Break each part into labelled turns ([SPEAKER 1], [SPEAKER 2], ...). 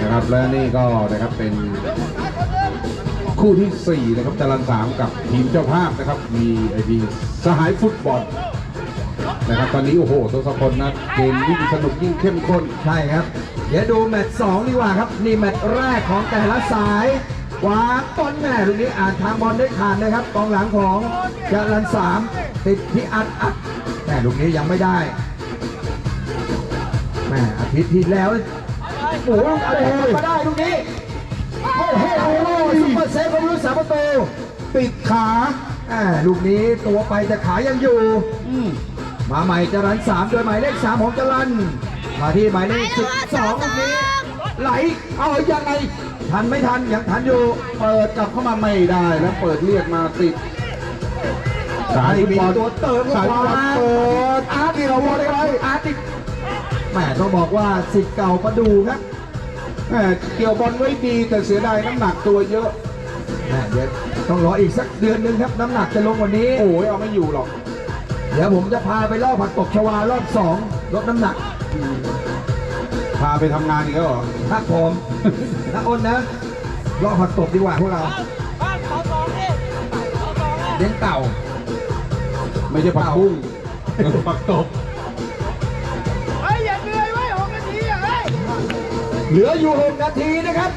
[SPEAKER 1] นะครับและนี่ก็นะครับเป็นคู่ที่ 4 นะครับจรันสามกับทีมเจ้าภาพนะครับ มีไอพีสหายฟุตบอลนะครับตอนนี้โอ้โหตัวสกลนะเกมยิ่งสนุกยิ่งเข้มข้น
[SPEAKER 2] ใช่ครับ เดี๋ยวดูแมตช์สองดีกว่าครับ นี่แมตช์แรกของแต่ละสายวางบอลแม่ลูกนี้อ่านทางบอลได้ขาดนะครับกองหลังของจรันสามติดที่อัดอัดแม่ลูกนี้ยังไม่ได้แม่อาทิตย์ที่แล้ว อ้โหเอาแต่มาได้ลูกนี้โอ้โหซุปเปอร์เซฟของลูกสามประตู
[SPEAKER 1] ปิดขา
[SPEAKER 2] แม่ลูกนี้ตัวไปแต่ขายังอยู่
[SPEAKER 1] อืม
[SPEAKER 2] มาใหม่จรันสามโดยหมายเลขสามของจรันมาที่หมายเลขสิบสองตรงนี้ไหลเอายังไงทันไม่ทันยังทันอยู่
[SPEAKER 1] เปิดกลับเข้ามาไม่ได้แล้วเปิดเรียกมาติดสาย
[SPEAKER 2] มี
[SPEAKER 1] ฟุตบอล
[SPEAKER 2] ตัวเติม
[SPEAKER 1] สายฟุตบอลเปิด
[SPEAKER 2] อาร์ตเดียวบอลอะไรอาร์ตอีกแหมต้องบอกว่าสิทธิ์เก่าประดูครับ
[SPEAKER 1] แหม่ เกี่ยวบอลไว้ดีแต่เสียดายน้ำหนักตัวเยอะ
[SPEAKER 2] แหมเดี๋ยวต้องรออีกสักเดือนหนึงครับน้ำหนักจะลงกวันนี้
[SPEAKER 1] โอ้ยเอาไม่อยู่หรอก
[SPEAKER 2] เดี๋ยวผมจะพาไปรอบผักตบชวารอบสองลดน้ำหนัก
[SPEAKER 1] พาไปทำงานอีกแล้วเหรอ
[SPEAKER 2] ครับผมนะอ้นนะรอบผักตบดีกว่าพวกเราเลี้ยงเต่า
[SPEAKER 1] ไม่ใช่ผักบุ้งผักตบ
[SPEAKER 3] เห
[SPEAKER 2] ลืออยู่ 6 นาทีนะครับ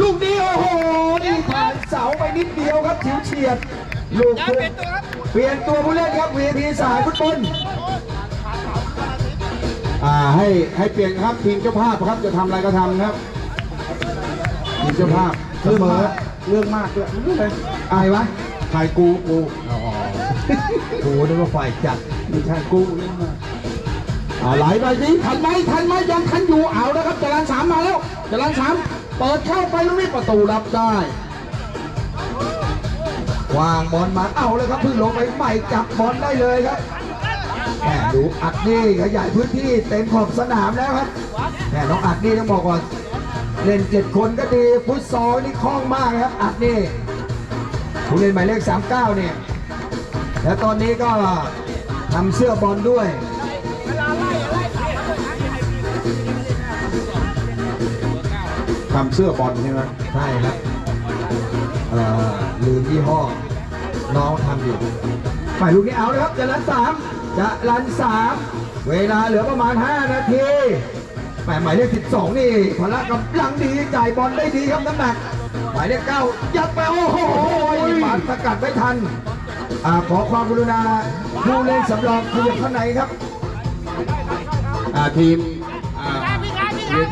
[SPEAKER 2] ลูกนี้โอ้โหนี่ผ่านเสาไปนิดเดียวครับฉิวเฉียดลูก
[SPEAKER 3] อย่า
[SPEAKER 2] เป
[SPEAKER 3] เป
[SPEAKER 2] ลี่
[SPEAKER 3] ลี่
[SPEAKER 2] ย
[SPEAKER 3] ย
[SPEAKER 2] น
[SPEAKER 3] นตัวครับ
[SPEAKER 2] เปลี่ยนตัวผู้เล่นครับ VIP สายฟุตบอล
[SPEAKER 1] อ่าให้ให้เปลี่ยนครับทีมเจ้าภาพครับจะทำอะไรก็ทำครับทีมเจ้าภาพ
[SPEAKER 2] เสมอ
[SPEAKER 1] เรื่องมากด้วยเรื่องอะไร
[SPEAKER 2] อะไรวะ
[SPEAKER 1] ใครกูกู
[SPEAKER 2] โอ้โหนึกว่าฝ่ายจัด
[SPEAKER 1] ไม่ใช่กูเรื่องมาก
[SPEAKER 2] อ่าไหลไปนี้ทันไหมทันไหมยังทันอยู่เอาแล้วครับจรันสามมาแล้ว จรันสามเปิดเข้าไปลูกนี้ประตูรับได้วางบอลมาเอาเลยครับพิ่งลงไปใหม่จับบอลได้เลยครับแหมดูอัดนี่ขยายพื้นที่เต็มขอบสนามแล้วครับแหมน้องอัดนี่ต้องบอกว่า เล่นเจ็ดคนก็ดีฟุตซอลนี่คล่องมากครับ อัดนี่ผู้เล่นหมายเลข 39 เนี่ย แล้วตอนนี้ก็ทำเสื้อบอลด้วย
[SPEAKER 1] ทำเสื้อบอลใช่ไหม
[SPEAKER 2] ใช่ครับเอ่อลืมยี่ห้อ น้องทำอยู่ฝ่ายลูกนี้เอาเลยครับจะรันสามจะรันสามเวลาเหลือประมาณ 5 นาทีแหมหมายเลข12 นี่พละกำลังดีจ่ายบอลได้ดีครับน้ำหนัก หมายเลข9ยัดไปโอ้โหปานสกัดไม่ทันอ่าขอความกรุณาผู้เล่นสำรองคืออยู่ข้างในครับ
[SPEAKER 1] อ่าทีมอ่าเว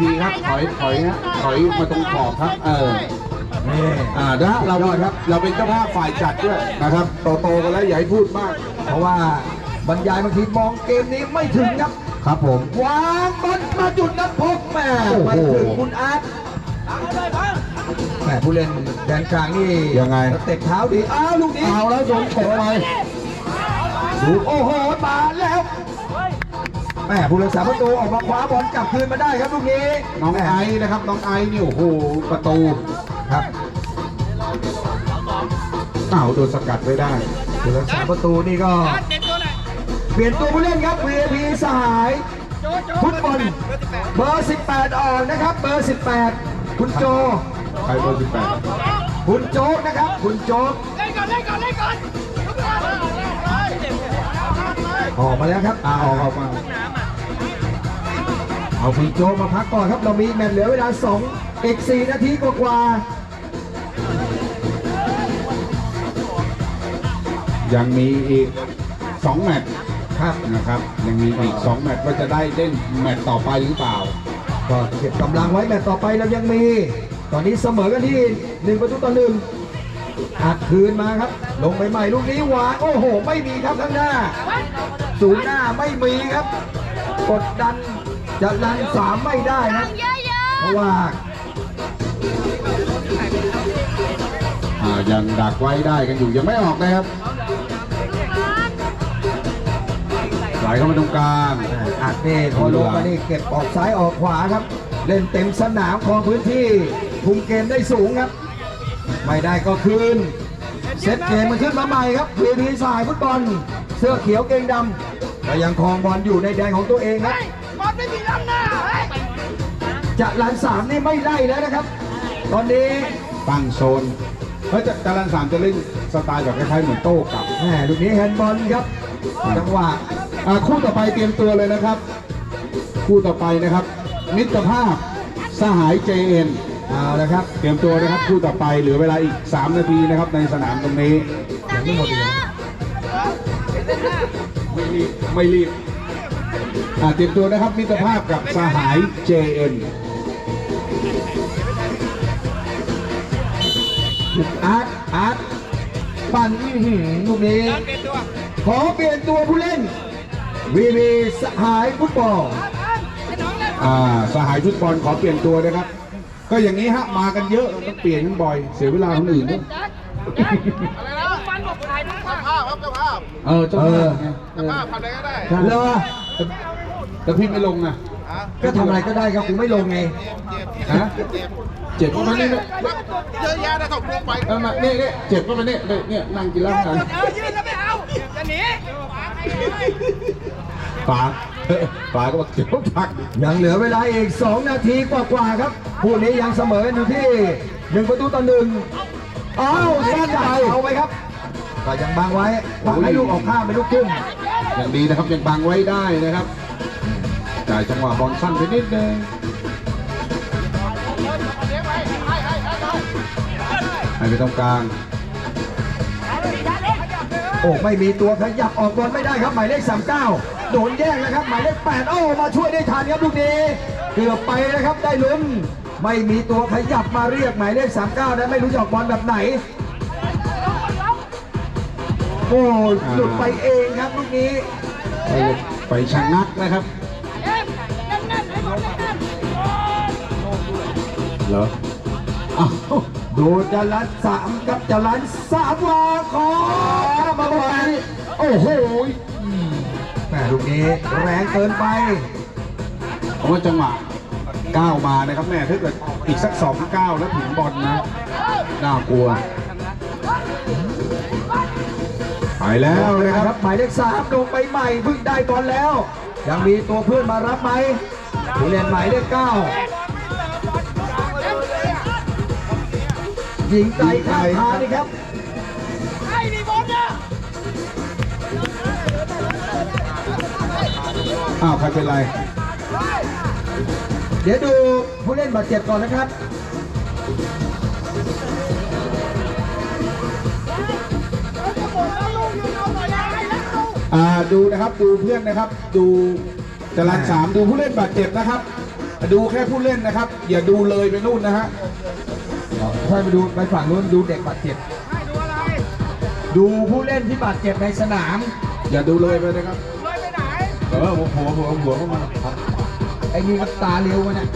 [SPEAKER 1] ทีครับ ถอยถอยฮะถอยมาตรงขอบครับ เออ
[SPEAKER 2] นี่
[SPEAKER 1] อ่านะเราครับ เราเป็นเจ้าภาพฝ่ายจัดด้วยนะครับโตโตๆกันแล้วอย่าให้พูดมาก
[SPEAKER 2] เพราะว่าบรรยายบางทีมองเกมนี้ไม่ถึงครับ
[SPEAKER 1] ครับผม
[SPEAKER 2] วางบอลมาจุดนัดพกแม่
[SPEAKER 1] โอ้โห
[SPEAKER 2] ไปถึงคุณอาร์ตแม่ผู้เล่นแดนกลางนี่
[SPEAKER 1] ยังไง
[SPEAKER 2] สเต็ปเท้าดี อ้าวลูกนี้
[SPEAKER 1] เอาแล้วโดนฉกไป
[SPEAKER 2] ดูโอ้โหมาแล้ว แม่ผู้รักษาประตูออกมาคว้าบอลกลับคืนมาได้ครับลูกนี้
[SPEAKER 1] น้อง
[SPEAKER 2] แม่
[SPEAKER 1] ไอซ์นะครับน้องไอซ์นี่โอ้โหประตู
[SPEAKER 2] ครับ
[SPEAKER 1] อ้าวโดนสกัดไว้ได้
[SPEAKER 2] ผู้รักษาประตูนี่ก็
[SPEAKER 3] อัดเด็ดตัวไหน
[SPEAKER 2] เปลี่ยนตัวผู้เล่นครับ VIP สหาย
[SPEAKER 3] โจโจ
[SPEAKER 2] ฟุตบอล
[SPEAKER 3] เบอร์สิบแปด
[SPEAKER 2] เบอร์ 18 ออกนะครับ เบอร์ 18 คุณโจ
[SPEAKER 1] ใครเบอร์สิบแปด
[SPEAKER 2] คุณโจ๊กนะครับ คุณโจ๊ก
[SPEAKER 3] เล่นก่อนเล่นก่อนเล่นก่อนลุกก่อนเฮ้ย
[SPEAKER 2] ออกมาแล้วครับ
[SPEAKER 1] อ่าออกออกมา
[SPEAKER 2] เอาคุณโจ๊กมาพักก่อนครับ เรามีแมตช์เหลือเวลา2อีก4นาทีกว่า
[SPEAKER 1] ยังมีอีกสองแมตช์
[SPEAKER 2] ๆครับ
[SPEAKER 1] นะครับ ยังมีอีกสองแมตช์ว่าจะได้เล่นแมตช์ต่อไปหรือเปล่า
[SPEAKER 2] ก็เก็บกำลังไว้แมตช์ต่อไปเรายังมี ตอนนี้เสมอกันที่1ประตูต่อหนึ่งอัดคืนมาครับ ลงไปใหม่ลูกนี้หวานโอ้โห ไม่มีครับข้างหน้าศูนย์หน้าไม่มีครับ กดดัน จะดันสามไม่ได้ครับเพราะว่า
[SPEAKER 1] อ่ายังดักไว้ได้กันอยู่ยังไม่ออกนะครับไหลเข้ามาตรงกลาง
[SPEAKER 2] อัดนี่พอลงมานี่เก็บออกซ้ายออกขวาครับ เล่นเต็มสนามครองพื้นที่คุมเกมได้สูงครับ ไม่ได้ก็คืน เซตเกมมันขึ้นมาใหม่ครับพีพีสายฟุตบอลเสื้อเขียวเกงดำก็ยังครองบอลอยู่ในแดนของตัวเองครับ
[SPEAKER 3] เฮ้ยบอ ลไม่มีล้ำหน้าเฮ้ย
[SPEAKER 2] จะรันสามนี่ไม่ไล่แล้วนะครับ ตอนนี้
[SPEAKER 1] ตั้งโซนเฮ้ยจะจารันสามจะเล่นสไตล์แบบคล้ายๆเหมือนโต้กลับ
[SPEAKER 2] แหมลูกนี้แฮนด์บอลครับจังหวะ
[SPEAKER 1] อ่าคู่ต่อไปเตรียมตัวเลยนะครับ คู่ต่อไปนะครับ มิตรภาพสหาย JN
[SPEAKER 2] เอาละครับ
[SPEAKER 1] เตรียมตัวนะครับคู่ต่อไปเหลือเวลาอีก 3 นาทีนะครับในสนามตรงนี้
[SPEAKER 2] ยังไม่หมดเลย
[SPEAKER 1] ไม่รีบไม่รีบอ่า เตรียมตัวนะครับมิตรภาพกับสหาย JN
[SPEAKER 2] อาร์ตอาร์ตปั่นอื้อหือลูกนี้ ขอเปลี่ยนตัวผู้เล่นวีวีสหายฟุตบอล
[SPEAKER 1] อ่าสหายฟุตบอลขอเปลี่ยนตัวนะครับ ก็อย่างนี้ฮะมากันเยอะต้องเปลี่ยนกันบ่อย เสียเวลาคนอื่นด้วย
[SPEAKER 3] อะไรนะมันบอกถ่ายภาพครับเจ้าภาพ
[SPEAKER 1] เออเจ้าภาพเจ้า
[SPEAKER 3] ภาพทำอะไรก็ได้
[SPEAKER 1] ใช่
[SPEAKER 2] เลอ
[SPEAKER 1] แต่แต่พี่ไม่ลงนะ
[SPEAKER 3] ฮะ
[SPEAKER 2] ก็ทำอะไรก็ได้ครับกูไม่ลงไง
[SPEAKER 3] เจ็บ
[SPEAKER 1] ฮะ
[SPEAKER 3] เจ็บ
[SPEAKER 1] เจ็บก็มาเนี่ย
[SPEAKER 3] เยอะแยะนะถกลงไป
[SPEAKER 1] เออมาเนี่ยเนี่ยเจ็บก็มาเนี่ยเนี่ยเนี่ยนั่งกินเหล้ากัน
[SPEAKER 3] เออยืนแล้วไม่เอาจะหนี
[SPEAKER 1] ป๋าเฮ้ยป๋าก็บอกเดี๋ยวพัก
[SPEAKER 2] ยังเหลือเวลาอีก 2 นาทีกว่าๆครับคู่นี้ยังเสมออยู่ที่1ประตูต่อหนึ่งอ้าวสั้นไปเอาไปครับก็ยังบังไว้บังให้ลูกออกข้ามเป็นลูกทุ่ม
[SPEAKER 1] อย่างดีนะครับยังบังไว้ได้นะครับ จ่ายจังหวะบอลสั้นไปนิดนึงให้ไปตรงกลาง
[SPEAKER 2] โอ้ไม่มีตัวขยับออกบอลไม่ได้ครับหมายเลข 39 โดนแย่งนะครับหมายเลข 8 โอ้มาช่วยได้ทันครับลูกนี้เกือบไปนะครับได้ลุ้นไม่มีตัวขยับมาเรียกหมายเลข 39นั้นไม่รู้จะออกบอลแบบไหนโอ้หลุดไปเองครับลูกนี้
[SPEAKER 1] ไปไปชะงักนะครับ เหรออ้าว
[SPEAKER 2] ดูจรันสามกับจรันสามวาขอมาบอลโอ้โหแหมลูกนี้แรงเกินไป
[SPEAKER 1] ผมว่าจังหวะก้าวมานะครับแม่ถ้าเกิดอีกสักสองก้าวแล้วถึงบอลนะ น่ากลัว ไปแล้วนะ
[SPEAKER 2] นะ
[SPEAKER 1] ค
[SPEAKER 2] ค
[SPEAKER 1] รั
[SPEAKER 2] รับ บหมายเลขสามลงไปใหม่เพิ่งได้บอลแล้ว ยังมีตัวเพื่อนมารับไหมผู้เล่นหมายเลขเก้า หญิงไก่ข้างทางนี่ครับ
[SPEAKER 3] ไอ้นี่บอลเนี่ย
[SPEAKER 1] อ้าวใครเป็นไร
[SPEAKER 2] เดี๋ยวดูผู้เล่นบาดเจ็บก่อนนะครับ
[SPEAKER 1] อ่าดูนะครับดูเพื่อนนะครับ ดูจรันสามดูผู้เล่นบาดเจ็บนะครับ ดูแค่ผู้เล่นนะครับ อย่าดูเลยไปนู่นนะฮะ
[SPEAKER 2] ค่อยไปดูไปฝั่งนู้นดูเด็กบาดเจ็บ
[SPEAKER 3] ให้ดูอะไร
[SPEAKER 2] ดูผู้เล่นที่บาดเจ็บในสนาม
[SPEAKER 1] อย่าดูเลยไปนะครับ
[SPEAKER 3] เลยไปไหน
[SPEAKER 1] เออหัวหัวหัวหัวเข้ามา
[SPEAKER 2] ไอ้นี่มันตาเร็วมันเนี่ย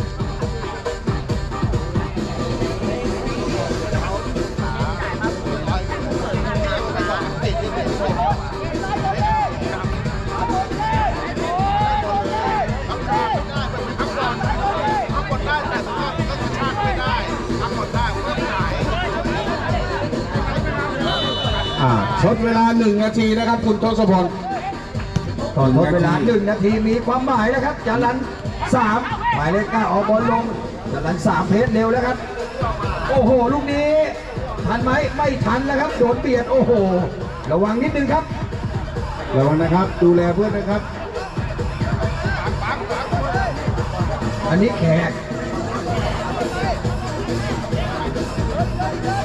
[SPEAKER 3] ชด
[SPEAKER 1] เวลาหนึ่งนาทีนะครับ คุณทศพล
[SPEAKER 2] ตอนทดเวลาหนึ่งนาทีมีความหมายนะครับจารันสามหมายเลขเก้าออกบอลลงจารันสามเพจเร็วแล้วครับ โอ้โห ลูกนี้ทันไหมไม่ทันนะครับ โดนเบียดโอ้โห ระวังนิดนึงครับ
[SPEAKER 1] ระวังนะครับ ดูแลเพื่อนนะครับ
[SPEAKER 2] อันนี้แขก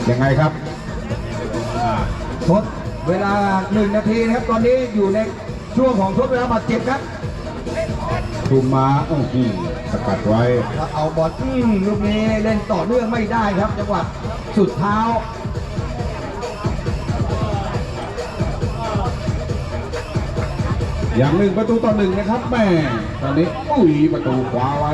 [SPEAKER 1] ยังไงครับ
[SPEAKER 2] ทดเวลาหนึ่งนาทีนะครับ ตอนนี้อยู่ในช่วงของทดเวลาบาดเจ็บครับ
[SPEAKER 1] ทูมาโอ้โหสกัดไว้
[SPEAKER 2] แล้วเอาบอลอืมลูกนี้เล่นต่อเนื่องไม่ได้ครับจังหวะสุดเท้า
[SPEAKER 1] อย่างหนึ่งประตูต่อหนึ่งนะครับแม่ตอนนี้อุ้ยประตูขวาไว้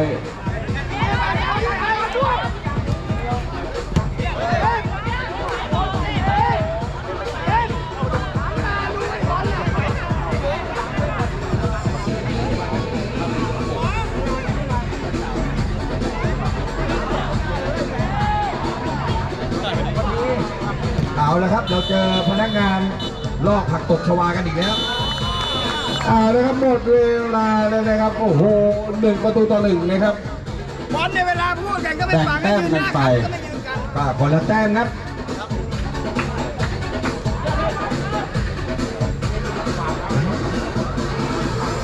[SPEAKER 2] เราเจอพนักงานลอกผักตบชวากันอีกแล้ว
[SPEAKER 1] อ่านะครับหมดเวลาแล้วนะครับ โอ้โหหนึ่งประตูต่อหนึ่งนะครับ
[SPEAKER 3] บอลเนี่ยเวลาแข่งก็ไม่
[SPEAKER 1] แบ่ง
[SPEAKER 3] ฟัง
[SPEAKER 1] แต้มกันไป
[SPEAKER 3] ก็ไม่ยืนกัน
[SPEAKER 2] ก็คนละแต้มครับ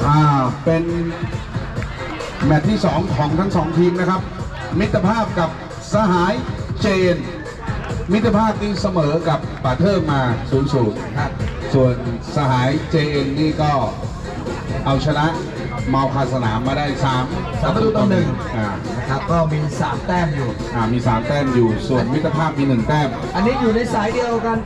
[SPEAKER 1] อ่าเป็นแมตช์ที่สองของทั้งสองทีมนะครับ มิตรภาพกับสหายเจน มิตรภาพนี่เสมอกับป่าเทิงมา0ูนย์
[SPEAKER 2] ครับ
[SPEAKER 1] ส่วนสหายเจนนี่ก็เอาชนะเมาคาสนามมาได้3
[SPEAKER 2] สามประตูต่อหนึ่ง
[SPEAKER 1] อ่า
[SPEAKER 2] นะครับก็มี 3 แต้มอยู่
[SPEAKER 1] อ่ามี 3 แต้มอยู่ ส่วนมิตรภาพมี 1 แต้ม
[SPEAKER 2] อันนี้อยู่ในสายเดียวกัน